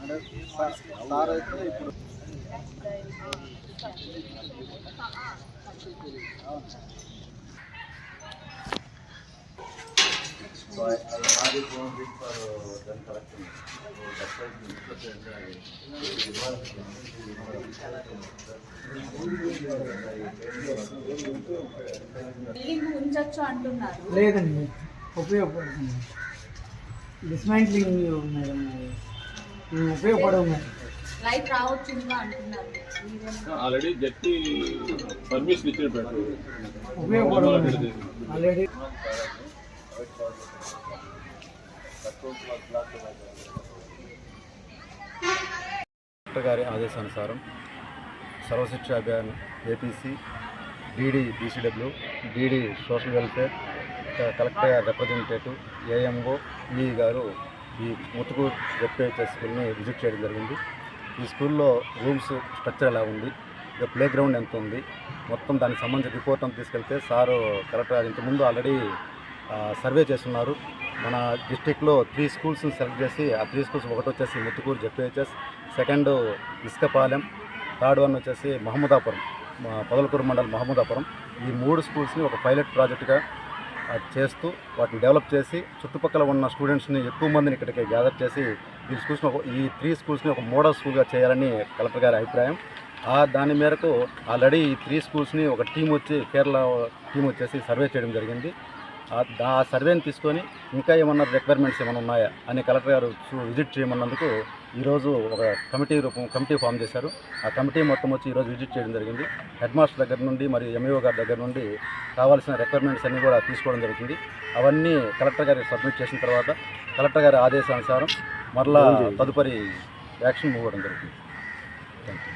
అంటే sir sir అయితే ఇప్పుడు So I, I had it one week for uh, then collection. So that's why we put it in building ఉంచొచ్చు అంటున్నారు లేదండి ఉపయోగపడుతుంది dismantling madam ఉపయోగపడవు madam light రావచ్చు already జట్టి పర్మిషన్ ఇచ్చినట్టు ఉపయోగపడవు మేడం ఆల్రెడీ కలెక్టర్ గారి ఆదేశానుసారం Sarva Shiksha Abhiyan APC DD BCW DD social welfare collector గారి రిప్రజెంటేటివ్ ఏఎంఓ ఈ గారు ఈ ముతుకు జెడ్పీహెచ్ఎస్ స్కూల్ని విజిట్ చేయడం జరిగింది. ఈ స్కూల్లో రూమ్స్ స్ట్రక్చర్ ఎలా ఉంది? ప్లే గ్రౌండ్ ఎంత ఉంది? మొత్తం దానికి సంబంధించిన రిపోర్ట్ అంతా తీసుకెళ్తే సారు కలెక్టర్ గారు ఇంతకుముందు ఆల్రెడీ సర్వే చేస్తున్నారు. మన డిస్టిక్లో త్రీ స్కూల్స్ని సెలెక్ట్ చేసి ఆ త్రీ స్కూల్స్ ఒకటి వచ్చేసి Muthukur ZPHS second Isukapalem third one వచ్చేసి మహమ్మదాపురం పొదలకూరు మండలం మహమ్మదాపురం. ఈ మూడు స్కూల్స్ని ఒక పైలట్ ప్రాజెక్టుగా చేస్తూ వాటిని డెవలప్ చేసి చుట్టుపక్కల ఉన్న స్టూడెంట్స్ని ఎక్కువ మందిని ఇక్కడికి గ్యాదర్ చేసి ఈ స్కూల్స్ని ఒక ఈ త్రీ స్కూల్స్ని ఒక మోడల్ స్కూల్గా చేయాలని కలెక్టర్ గారి అభిప్రాయం. ఆ దాని మేరకు ఆల్రెడీ ఈ త్రీ స్కూల్స్ని ఒక టీం వచ్చి కేరళ టీం వచ్చేసి సర్వే చేయడం జరిగింది. ఆ సర్వేని తీసుకొని ఇంకా ఏమన్నా రిక్వైర్మెంట్స్ ఏమైనా ఉన్నాయా అని కలెక్టర్ గారు చూ- విజిట్ చేయమన్నందుకు ఈరోజు ఒక కమిటీ రూపం కమిటీ ఫామ్ చేశారు. ఆ కమిటీ మొత్తం వచ్చి ఈరోజు విజిట్ చేయడం జరిగింది. హెడ్ మాస్టర్ దగ్గర నుండి మరియు ఎంఈఓ గారి దగ్గర నుండి కావాల్సిన రిక్వైర్మెంట్స్ అన్నీ కూడా తీసుకోవడం జరుగుతుంది. అవన్నీ కలెక్టర్ గారికి సబ్మిట్ చేసిన తర్వాత కలెక్టర్ గారి ఆదేశానుసారం మరలా తదుపరి యాక్షన్ మూవ్ అవ్వడం జరుగుతుంది. Thank you